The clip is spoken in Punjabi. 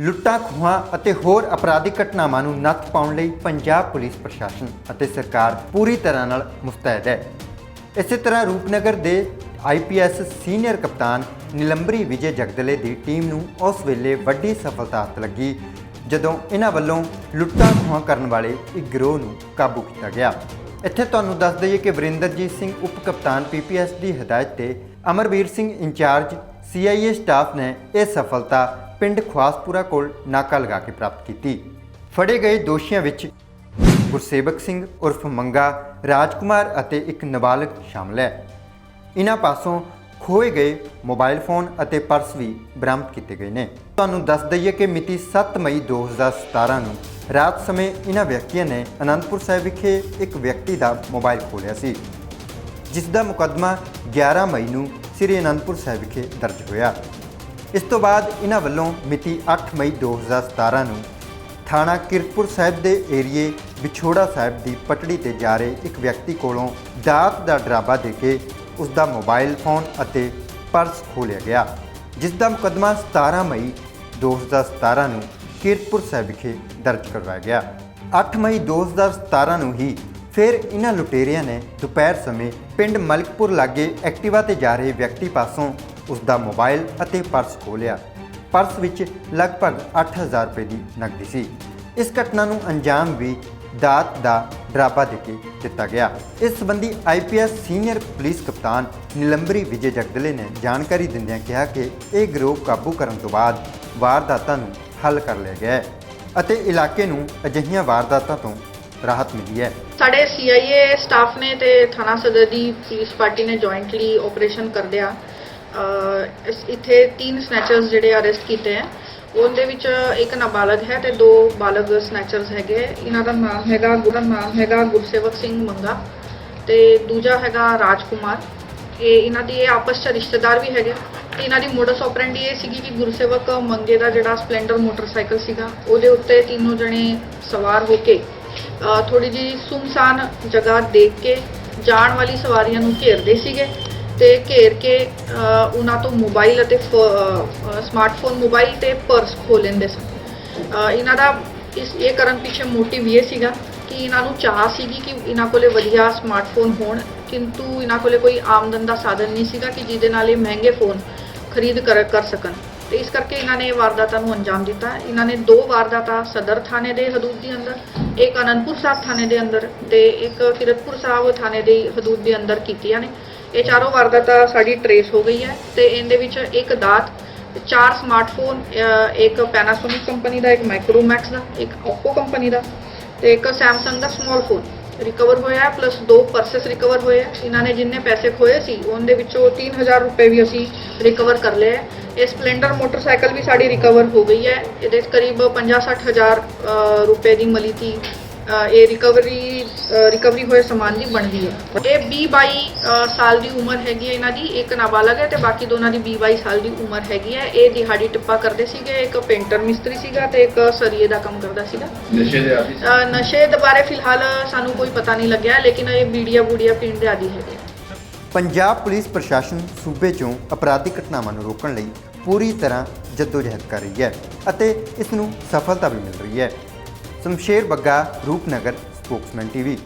ਲੁੱਟਾਂ, ਖੋਹਾਂ ਅਤੇ ਹੋਰ ਅਪਰਾਧਿਕ ਘਟਨਾਵਾਂ ਨੂੰ ਨੱਥ ਪਾਉਣ ਲਈ ਪੰਜਾਬ ਪੁਲਿਸ ਪ੍ਰਸ਼ਾਸਨ ਅਤੇ ਸਰਕਾਰ ਪੂਰੀ ਤਰ੍ਹਾਂ ਨਾਲ ਮੁਸਤੈਦ ਹੈ। ਇਸੇ ਤਰ੍ਹਾਂ ਰੂਪਨਗਰ ਦੇ ਆਈਪੀਐਸ ਸੀਨੀਅਰ ਕਪਤਾਨ ਨਿਲੰਬਰੀ ਵਿਜੇ ਜਗਦਲੇ ਦੀ ਟੀਮ ਨੂੰ ਉਸ ਵੇਲੇ ਵੱਡੀ ਸਫਲਤਾ ਹੱਥ ਲੱਗੀ, ਜਦੋਂ ਇਹਨਾਂ ਵੱਲੋਂ ਲੁੱਟਾਂ, ਖੋਹਾਂ ਕਰਨ ਵਾਲੇ ਇੱਕ ਗਿਰੋਹ ਨੂੰ ਕਾਬੂ ਕੀਤਾ ਗਿਆ। ਇੱਥੇ ਤੁਹਾਨੂੰ ਦੱਸ ਦਈਏ ਕਿ ਵਰਿੰਦਰਜੀਤ ਸਿੰਘ ਉਪ ਕਪਤਾਨ ਪੀਪੀਐਸ ਦੀ ਹਦਾਇਤ ਤੇ Amarveer Singh incharge CIA staff ਨੇ ਇਹ ਸਫਲਤਾ ਪਿੰਡ ਖਵਾਸਪੁਰਾ ਕੋਲ ਨਾਕਾ ਲਗਾ ਕੇ ਪ੍ਰਾਪਤ ਕੀਤੀ। ਫੜੇ ਗਏ ਦੋਸ਼ੀਆਂ ਵਿੱਚ ਗੁਰਸੇਵਕ ਸਿੰਘ ਉਰਫ ਮੰਗਾ, ਰਾਜਕੁਮਾਰ ਅਤੇ ਇੱਕ ਨਾਬਾਲਗ ਸ਼ਾਮਲ ਹੈ। ਇਹਨਾਂ ਪਾਸੋਂ ਖੋਏ ਗਏ ਮੋਬਾਈਲ ਫੋਨ ਅਤੇ ਪਰਸ ਵੀ ਬਰਾਮਦ ਕੀਤੇ ਗਏ ਨੇ। ਤੁਹਾਨੂੰ ਦੱਸ ਦਈਏ ਕਿ ਮਿਤੀ 7 ਮਈ 2017 ਨੂੰ ਰਾਤ ਸਮੇਂ ਇਹਨਾਂ ਵਿਅਕਤੀਆਂ ਨੇ ਅਨੰਦਪੁਰ ਸਾਹਿਬ ਵਿਖੇ ਇੱਕ ਵਿਅਕਤੀ ਦਾ ਮੋਬਾਈਲ ਖੋਲਿਆ ਸੀ। ਜਿਸ ਦਾ ਮੁਕੱਦਮਾ 11 ਮਈ ਨੂੰ ਸ੍ਰੀ ਅਨੰਦਪੁਰ ਸਾਹਿਬ ਵਿਖੇ ਦਰਜ ਹੋਇਆ। ਇਸ ਤੋਂ ਬਾਅਦ ਇਹਨਾਂ ਵੱਲੋਂ ਮਿਤੀ 8 ਮਈ 2017 ਨੂੰ ਥਾਣਾ ਕਿਰਤਪੁਰ ਸਾਹਿਬ ਦੇ ਏਰੀਏ ਵਿਛੋੜਾ ਸਾਹਿਬ ਦੀ ਪਟੜੀ ਤੇ ਜਾ ਰਹੇ ਇੱਕ ਵਿਅਕਤੀ ਕੋਲੋਂ ਦਾਤ ਦਾ ਡਰਾਬਾ ਦੇ ਕੇ ਉਸ ਦਾ ਮੋਬਾਈਲ ਫੋਨ ਅਤੇ ਪਰਸ ਖੋਲਿਆ ਗਿਆ ਜਿਸ ਦਾ ਮੁਕੱਦਮਾ 17 ਮਈ 2017 ਨੂੰ ਕੀਰਤਪੁਰ ਸਾਹਿਬ ਵਿਖੇ ਦਰਜ ਕਰਵਾਇਆ ਗਿਆ। 8 ਮਈ 2017 ਨੂੰ ਹੀ ਫਿਰ ਇਹਨਾਂ ਲੁਟੇਰਿਆਂ ਨੇ ਦੁਪਹਿਰ ਸਮੇਂ ਪਿੰਡ ਮਲਕਪੁਰ ਲਾਗੇ ਐਕਟਿਵਾ ਤੇ ਜਾ ਰਹੇ ਵਿਅਕਤੀ ਪਾਸੋਂ ਉਸ ਦਾ ਮੋਬਾਈਲ ਅਤੇ ਪਰਸ ਖੋਲਿਆ ਪਰਸ ਵਿੱਚ ਲਗਭਗ 8000 ਰੁਪਏ ਦੀ ਨਕਦੀ ਸੀ। ਇਸ ਘਟਨਾ ਨੂੰ ਅੰਜਾਮ ਵੀ ਦਾਤ ਦਾ ਡਰਾਬਾ ਦੇ ਕੇ ਦਿੱਤਾ ਗਿਆ। ਇਸ ਸੰਬੰਧੀ ਆਈਪੀਐਸ ਸੀਨੀਅਰ ਪੁਲਿਸ ਕਪਤਾਨ ਨਿਲੰਬਰੀ ਵਿਜੇ ਜਗਦਲੇ ਨੇ ਜਾਣਕਾਰੀ ਦਿੰਦਿਆਂ ਕਿਹਾ ਕਿ ਇਹ ਗਰੋਹ ਕਾਬੂ ਕਰਨ ਤੋਂ ਬਾਅਦ ਵਾਰਦਾਤਾਂ ਨੂੰ ਹੱਲ ਕਰ ਲਿਆ ਗਿਆ ਹੈ ਅਤੇ ਇਲਾਕੇ ਨੂੰ ਅਜਿਹੀਆਂ ਵਾਰਦਾਤਾਂ ਤੋਂ ਰਾਹਤ ਮਿਲੀ ਹੈ। ਸਾਡੇ ਸੀਆਈਏ ਸਟਾਫ ਨੇ ਤੇ ਥਾਣਾ ਸਦਰ ਦੀ ਪੁਲਿਸ ਪਾਰਟੀ ਨੇ ਜੁਆਇੰਟਲੀ ਆਪਰੇਸ਼ਨ ਕਰਦਿਆ। ਇੱਥੇ ਤਿੰਨ ਸਨੈਚਰਸ ਜਿਹੜੇ ਅਰੈਸਟ ਕੀਤੇ ਹੈ। ਉਹਦੇ ਵਿੱਚ ਇੱਕ ਨਾਬਾਲਗ ਹੈ ਤੇ ਦੋ ਬਾਲਗ ਸਨੈਚਰਸ ਹੈਗੇ ਇਹਨਾਂ ਦਾ ਨਾਮ ਹੈਗਾ ਗੁਰਦਾ ਨਾਮ ਹੈਗਾ ਗੁਰਸੇਵਕ ਸਿੰਘ ਮੰਗਾ ਤੇ ਦੂਜਾ ਹੈਗਾ ਰਾਜਕੁਮਾਰ। ਇਹ ਇਹਨਾਂ ਦੀ ਇਹ ਆਪਸ ਚ ਰਿਸ਼ਤੇਦਾਰ ਵੀ ਹੈਗੇ। ਤੇ ਇਹਨਾਂ ਦੀ ਮੋਡਸ ਆਪਰੈਂਡੀ ਇਹ ਸੀਗੀ ਕਿ ਗੁਰਸੇਵਕ ਮੰਗੇ ਦਾ ਜਿਹੜਾ ਸਪਲੈਂਡਰ ਮੋਟਰਸਾਈਕਲ ਸੀਗਾ, ਉਹਦੇ ਉੱਤੇ ਤਿੰਨੋਂ ਜਣੇ ਸਵਾਰ ਹੋ ਕੇ ਥੋੜੀ ਜੀ ਸੁੰਨਸਾਨ ਜਗ੍ਹਾ ਦੇਖ ਕੇ ਜਾਣ ਵਾਲੀ ਸਵਾਰੀਆਂ ਨੂੰ ਘੇਰਦੇ ਸੀਗੇ ਤੇ ਘੇਰ ਕੇ ਉਹਨਾਂ ਤੋਂ ਮੋਬਾਈਲ ਅਤੇ ਸਮਾਰਟਫੋਨ ਮੋਬਾਈਲ ਤੇ ਪਰਸ ਖੋ ਲੈਂਦੇ ਸਨ। ਇਹਨਾਂ ਦਾ ਇਸ, ਇਹ ਕਰਨ ਪਿੱਛੇ ਮੋਟਿਵ ਇਹ ਸੀਗਾ ਕਿ ਇਹਨਾਂ ਨੂੰ ਚਾਹ ਸੀਗੀ ਕਿ ਇਹਨਾਂ ਕੋਲੇ ਵਧੀਆ ਸਮਾਰਟਫੋਨ ਹੋਣ, ਕਿੰਤੂ ਇਹਨਾਂ ਕੋਲੇ ਕੋਈ ਆਮਦਨ ਦਾ ਸਾਧਨ ਨਹੀਂ ਸੀਗਾ ਕਿ ਜਿਹਦੇ ਨਾਲ ਇਹ ਮਹਿੰਗੇ ਫੋਨ ਖਰੀਦ ਕਰ ਕਰ ਸਕਣ। ਤੇ ਇਸ ਕਰਕੇ ਇਹਨਾਂ ਨੇ ਵਾਰਦਾਤਾਂ ਨੂੰ ਅੰਜਾਮ ਦਿੱਤਾ। ਇਹਨਾਂ ਨੇ ਦੋ ਵਾਰਦਾਤਾਂ ਸਦਰ ਥਾਣੇ ਦੇ ਹਦੂਦ ਦੇ ਅੰਦਰ, ਇੱਕ ਅਨੰਦਪੁਰ ਸਾਹਿਬ ਥਾਣੇ ਦੇ ਅੰਦਰ ਤੇ ਇੱਕ ਕਿਰਤਪੁਰ ਸਾਹਿਬ ਥਾਣੇ ਦੇ ਹਦੂਦ ਦੇ ਅੰਦਰ ਕੀਤੀਆਂ ਨੇ। ਇਹ ਚਾਰੋਂ ਵਾਰਦਾਤਾਂ ਸਾਡੀ ਟਰੇਸ ਹੋ ਗਈ ਹੈ ਤੇ ਇਹਦੇ ਵਿੱਚ ਇੱਕ ਦਾਤ, ਚਾਰ ਸਮਾਰਟਫੋਨ ਇੱਕ ਪੈਨਾਸੋਨਿਕ ਕੰਪਨੀ ਦਾ, ਇੱਕ ਮਾਈਕਰੋਮੈਕਸ ਦਾ, ਇੱਕ Oppo ਕੰਪਨੀ ਦਾ ਤੇ ਇੱਕ Samsung ਦਾ ਸਮਾਲ ਫੋਨ ਰਿਕਵਰ ਹੋਇਆ ਹੈ ਪਲੱਸ ਦੋ ਪਰਸਸ ਰਿਕਵਰ ਹੋਏ ਹੈ। ਇਹਨਾਂ ਨੇ ਜਿੰਨੇ ਪੈਸੇ ਖੋਏ ਸੀ, ਉਹਦੇ ਵਿੱਚੋਂ 3000 ਰੁਪਏ ਵੀ ਅਸੀਂ ਰਿਕਵਰ ਕਰ ਲਏ ਹੈ। ਇਹ ਸਪਲੈਂਡਰ ਮੋਟਰਸਾਈਕਲ ਵੀ ਸਾਡੀ ਰਿਕਵਰ ਹੋ ਗਈ ਹੈ। ਇਹਦੇ ਕਰੀਬ 50-60 ਹਜ਼ਾਰ ਰੁਪਏ ਦੀ ਮਲੀਤੀ ਇਹ ਰਿਕਵਰੀ ਰਿਕਵਰੀ ਹੋਏ ਸਮਾਨ ਦੀ ਬਣਦੀ ਹੈ। ਇਹ 20 22 ਅ, ਸਾਲ ਦੀ ਉਮਰ ਹੈਗੀ ਹੈ ਇਹਨਾਂ ਦੀ। ਇੱਕ ਨਾਬਾਲਗ ਹੈ ਤੇ ਬਾਕੀ ਦੋਨਾਂ ਦੀ 20 22 ਸਾਲ ਦੀ ਉਮਰ ਹੈਗੀ ਹੈ। ਇਹ ਦਿਹਾੜੀ ਟਿੱਪਾ ਕਰਦੇ ਸੀਗੇ। ਇੱਕ ਪੇਂਟਰ ਮਿਸਤਰੀ ਸੀਗਾ ਤੇ ਇੱਕ ਸਰੀਏ ਦਾ ਕੰਮ ਕਰਦਾ ਸੀਗਾ। ਨਸ਼ੇ ਦੇ ਆਦੀ ਨਸ਼ੇ ਦੇ ਬਾਰੇ ਫਿਲਹਾਲ ਸਾਨੂੰ ਕੋਈ ਪਤਾ ਨਹੀਂ ਲੱਗਿਆ ਲੇਕਿਨ ਇਹ ਬੀੜੀਆ ਬੂੜੀਆ ਪੀਣ ਦੇ ਆਦੀ ਹੈਗੇ। ਪੰਜਾਬ ਪੁਲਿਸ ਪ੍ਰਸ਼ਾਸਨ ਸੂਬੇ 'ਚੋਂ ਅਪਰਾਧਿਕ ਘਟਨਾਵਾਂ ਨੂੰ ਰੋਕਣ ਲਈ ਪੂਰੀ ਤਰ੍ਹਾਂ ਜਦੋਜਹਿਦ ਕਰ ਰਹੀ ਹੈ ਅਤੇ ਇਸ ਨੂੰ ਸਫਲਤਾ ਵੀ ਮਿਲ ਰਹੀ ਹੈ। Shamsher Bagga Rupnagar spokesman TV